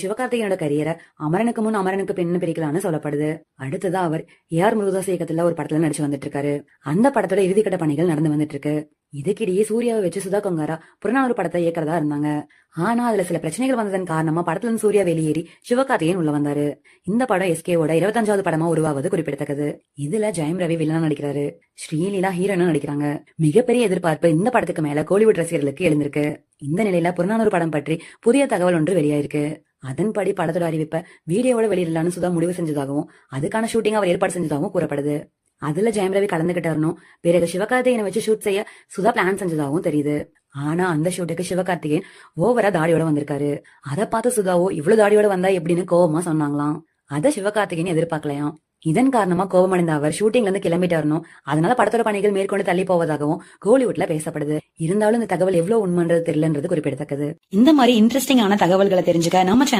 சிவகார்த்திகேயனோட கரியரை அமரனுக்கு முன் அமரனுக்கு பின்னு பிரிக்கலாம்னு சொல்லப்படுது. அடுத்ததா அவர் ஏஆர் முருகதாஸ் இயக்கத்துல ஒரு படத்துல நடிச்சு வந்துட்டு இருக்காரு அந்த படத்தோட இறுதிக்கட்ட பணிகள் நடந்து வந்துட்டு இருக்கு இதுக்கிடையே சூர்யாவை வச்சு சுதா கொங்காரா புறநானூறு படத்தை இயக்கிறதா இருந்தாங்க. ஆனா அதுல சில பிரச்சனைகள் வந்ததன் காரணமா படத்துல இருந்து சூர்யா வெளியேறி சிவகார்த்திகேயன் உள்ள வந்தாரு. இந்த படம் எஸ்கேவோட இருபத்தஞ்சாவது படமா உருவாவது குறிப்பிடத்தக்கது. இதுல ஜெயம் ரவி வில்லனா நடிக்கிறாரு. ஸ்ரீலீலா ஹீரோனும் நடிக்கிறாங்க. மிகப்பெரிய எதிர்பார்ப்பு இந்த படத்துக்கு மேல கோலிவுட் ரசிகர்களுக்கு எழுந்திருக்கு. இந்த நிலையில புறநானூறு படம் பற்றி புதிய தகவல் ஒன்று வெளியாயிருக்கு. அதன்படி படத்தோட அறிவிப்பை வீடியோவோட வெளியிடலான்னு சுதா முடிவு செஞ்சதாகவும் அதுக்கான ஷூட்டிங் அவர் ஏற்பாடு செஞ்சதாகவும் கூறப்படுது. அதுல ஜெயம் ரவி கலந்துகிட்டாருனும் பிறகு சிவகார்த்திகேயனை வச்சு ஷூட் செய்ய சுதா பிளான் செஞ்சதாகவும் தெரியுது. ஆனா அந்த ஷூட்டுக்கு சிவகார்த்திகேயன் ஓவரா தாடியோட வந்திருக்காரு. அதை பார்த்து சுதாவோ இவ்வளவு தாடியோட வந்தா எப்படின்னு கோவமா சொன்னாங்களாம். அதை சிவகார்த்திகேயன் எதிர்பார்க்கலையாம். இதன் காரணமா கோபமடைந்த அவர் ஷூட்டிங்ல இருந்து கிளம்பிட்டாருனும் அதனால படத்தோட பணிகள் மேற்கொண்டு தள்ளி போவதாகவும் கோலிவுட்ல பேசப்படுது. இருந்தாலும் இந்த தகவல் எவ்வளவு உண்மைன்றது தெரியலன்றது குறிப்பிடத்தக்கது. இந்த மாதிரி இன்ட்ரெஸ்டிங்கான தகவல்களை தெரிஞ்சுக்க நம்ம சேனல்